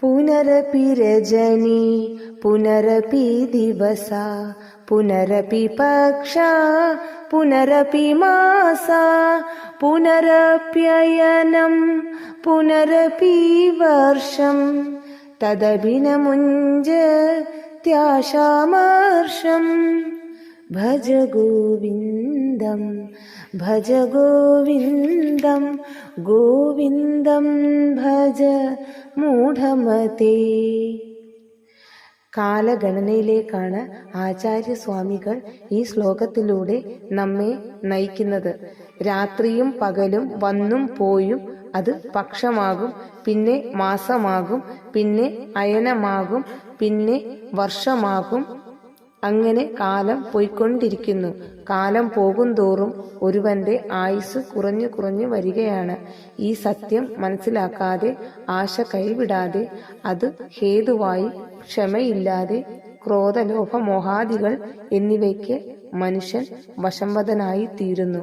पुनरपि रजनी पुनरपि दिवसा पुनरपि पक्षा पुनरपि मासा पुनरप्ययनं पुनरपि तदभिनमुञ्जत्याशामर्षम् भज गोविन्दं भज गोविन्दं गोविन्दं भज മൂഢമതേ. കാലഗണനയിലേക്കാണ് ആചാര്യസ്വാമികൾ ഈ ശ്ലോകത്തിലൂടെ നമ്മെ നയിക്കുന്നത്. രാത്രിയും പകലും വന്നും പോയും അത് പക്ഷമാകും പിന്നെ മാസമാകും പിന്നെ അയനമാകും പിന്നെ വർഷമാകും അങ്ങനെ കാലം പോയിക്കൊണ്ടിരിക്കുന്നു. കാലം പോകുന്തോറും ഒരുവന്റെ ആയുസ് കുറഞ്ഞു കുറഞ്ഞു വരികയാണ്. ഈ സത്യം മനസ്സിലാക്കാതെ ആശ കൈവിടാതെ അത് ഹേതുവായി ക്ഷമയില്ലാതെ ക്രോധലോഭമോഹാദികൾ എന്നിവയ്ക്ക് മനുഷ്യൻ വശംവദനായി തീരുന്നു